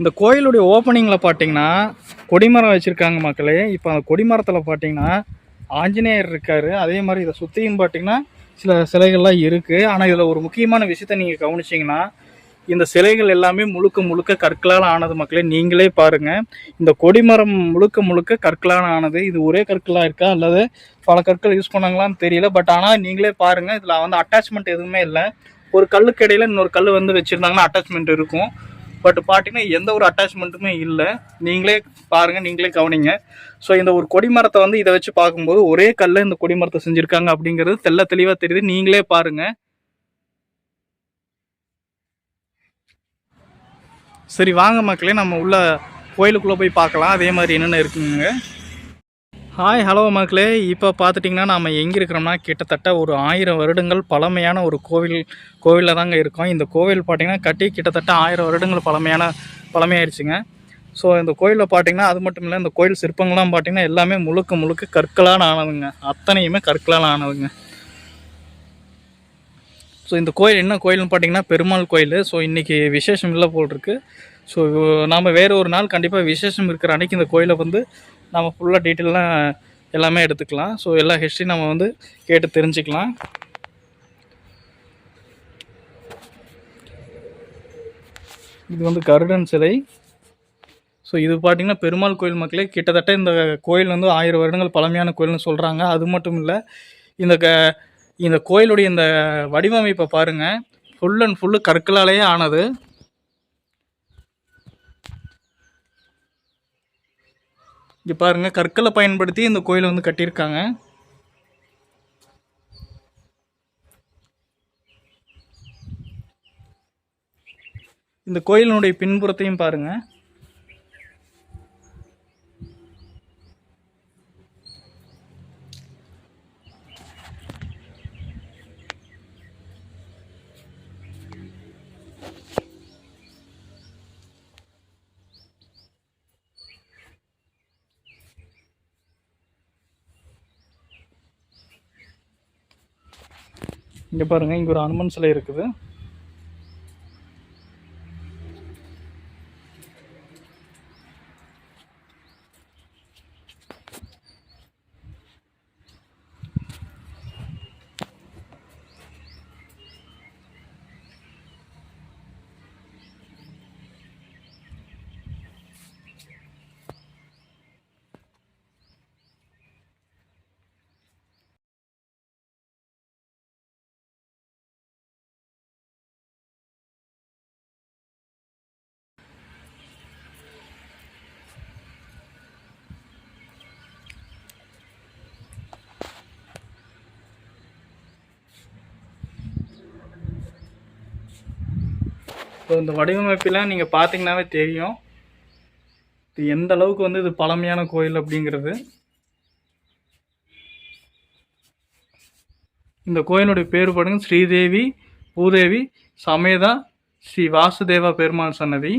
இந்த கோயிலுடைய ஓப்பனிங்கில் பார்த்தீங்கன்னா கொடிமரம் வச்சுருக்காங்க மக்களே. இப்போ அந்த கொடிமரத்தில் பார்த்தீங்கன்னா ஆஞ்சநேயர் இருக்கார். அதே மாதிரி இதை சுற்றியும் பார்த்தீங்கன்னா சில சிலைகள்லாம் இருக்குது ஆனால் இதில் ஒரு முக்கியமான விஷயத்த நீங்கள் கவனிச்சிங்கன்னா இந்த சிலைகள் எல்லாமே முழுக்க முழுக்க கற்களால் ஆனது மக்களே. நீங்களே பாருங்கள் இந்த கொடிமரம் முழுக்க முழுக்க கற்களால் ஆனது. இது ஒரே கற்களாக இருக்கா? அல்லது பல கற்கள் யூஸ் பண்ணாங்களான்னு தெரியல. பட் ஆனால் நீங்களே பாருங்கள் இதில் வந்து அட்டாச்மெண்ட் எதுவுமே இல்லை. ஒரு கல்லுக்கு இடையில இன்னொரு கல் வந்து வச்சுருந்தாங்கன்னா அட்டாச்மெண்ட் இருக்கும். பட் பார்த்தீங்கன்னா எந்த ஒரு அட்டாச்மெண்ட்டுமே இல்லை. நீங்களே பாருங்கள் நீங்களே கவனிங்க. ஸோ இந்த ஒரு கொடிமரத்தை வந்து இதை வச்சு பார்க்கும்போது ஒரே கல்ல இந்த கொடிமரத்தை செஞ்சுருக்காங்க அப்படிங்கிறது தெள்ள தெளிவாக தெரியுது. நீங்களே பாருங்கள் சரி வாங்க மக்களே நம்ம உள்ள கோயிலுக்குள்ளே போய் பார்க்கலாம். அதே மாதிரி என்னென்ன இருக்குங்க? ஹாய் ஹலோ மக்களே. இப்போ பார்த்துட்டிங்கன்னா நாம் எங்கே இருக்கிறோம்னா கிட்டத்தட்ட ஒரு ஆயிரம் வருடங்கள் பழமையான ஒரு கோவில் கோவிலில் தாங்க இருக்கோம். இந்த கோவில் பார்த்திங்கன்னா கட்டி கிட்டத்தட்ட ஆயிரம் வருடங்கள் பழமையான பழமையாயிடுச்சுங்க ஸோ இந்த கோயிலில் பார்த்தீங்கன்னா அது மட்டும் இல்லை இந்த கோயில் சிற்பங்கள்லாம் பார்த்திங்கன்னா எல்லாமே முழுக்க முழுக்க கற்களால் ஆனதுங்க. அத்தனையுமே கற்களால் ஆனதுங்க. ஸோ இந்த கோயில் என்ன கோயில்னு பார்த்தீங்கன்னா பெருமாள் கோயில். ஸோ இன்றைக்கி விசேஷம் இல்லை போல் இருக்குது ஸோ நாம் வேறு ஒரு நாள் கண்டிப்பாக விசேஷம் இருக்கிற அன்னைக்கு இந்த கோயிலை வந்து நம்ம ஃபுல்லாக டீட்டெயிலாக எல்லாமே எடுத்துக்கலாம். ஸோ எல்லா ஹிஸ்ட்ரி நம்ம வந்து கேட்டு தெரிஞ்சுக்கலாம். இது வந்து கருடன் சிலை. ஸோ இது பார்த்தீங்கன்னா பெருமாள் கோயில் மக்களே கிட்டத்தட்ட இந்த கோயில் வந்து ஆயிரம் வருடங்கள் பழமையான கோயில்னு சொல்கிறாங்க அது மட்டும் இல்லை இந்த க இந்த கோயிலுடைய இந்த வடிவமைப்பை பாருங்கள் ஃபுல் அண்ட் ஃபுல்லு கற்களாலேயே ஆனது. இங்கே பாருங்கள் கற்களை பயன்படுத்தி இந்த கோயிலை வந்து கட்டியிருக்காங்க. இந்த கோயிலினுடைய பின்புறத்தையும் பாருங்கள் இங்கே பாருங்கள் இங்கே ஒரு அனுமன் சிலை இருக்குது. ஸோ இந்த வடிவமைப்பெல்லாம் நீங்கள் பார்த்தீங்கன்னாவே தெரியும். இது எந்த அளவுக்கு வந்து இது பழமையான கோயில் அப்படிங்கிறது. இந்த கோயிலுடைய பேர் பாருங்க ஸ்ரீதேவி பூதேவி சமேதா ஸ்ரீ வாசுதேவா பெருமாள் சன்னதி.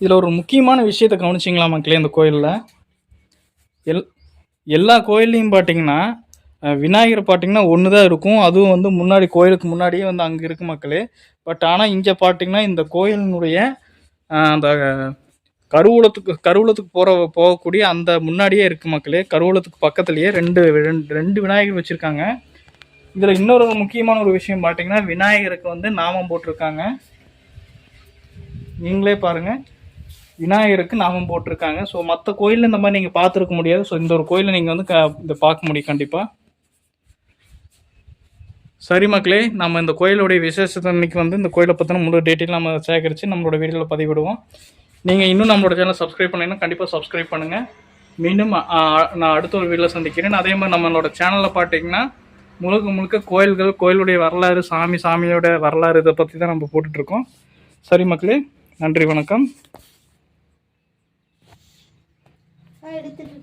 இதில் ஒரு முக்கியமான விஷயத்தை கவனிச்சிங்களா மக்களே இந்த கோயிலில்? எல் எல்லா கோயில்லையும் பார்த்தீங்கன்னா விநாயகர் பார்த்தீங்கன்னா ஒன்று தான் இருக்கும். அதுவும் வந்து முன்னாடி கோயிலுக்கு முன்னாடியே வந்து அங்கே இருக்கு மக்களே. பட் ஆனால் இங்கே பார்த்தீங்கன்னா இந்த கோயிலினுடைய அந்த கருவூலத்துக்கு கருவூலத்துக்கு போகிற போகக்கூடிய அந்த முன்னாடியே இருக்குது மக்களே. கருவூலத்துக்கு பக்கத்துலேயே ரெண்டு ரெண்டு ரெண்டு விநாயகர் வச்சுருக்காங்க. இதில் இன்னொரு முக்கியமான ஒரு விஷயம் பார்த்தீங்கன்னா விநாயகருக்கு வந்து நாமம் போட்டிருக்காங்க. நீங்களே பாருங்கள் விநாயகருக்கு நாமம் போட்டிருக்காங்க. ஸோ மற்ற கோயிலில் இந்த மாதிரி நீங்கள் பார்த்துருக்க முடியாது. ஸோ இந்த ஒரு கோயிலை நீங்கள் வந்து க இதை பார்க்க முடியும் கண்டிப்பாக சரி மக்களே நம்ம இந்த கோயிலுடைய விசேஷத்தைன்னைக்கு வந்து இந்த கோயிலை பற்றின முழு டீட்டெயில் நம்ம சேகரித்து நம்மளோட வீடியோவில் பதிவிடுவோம். நீங்கள் இன்னும் நம்மளோட சேனல் சப்ஸ்கிரைப் பண்ணீங்கன்னா கண்டிப்பாக சப்ஸ்கிரைப் பண்ணுங்கள் மீண்டும் நான் அடுத்த ஒரு வீடியோவில் சந்திக்கிறேன். அதே மாதிரி நம்மளோட சேனலில் பார்த்தீங்கன்னா முழுக்க முழுக்க கோயில்கள் கோயிலுடைய வரலாறு சாமி சாமியோட வரலாறு இதை பற்றி தான் நம்ம போட்டுட்ருக்கோம் சரி மக்களே நன்றி வணக்கம். எடுத்துட்டு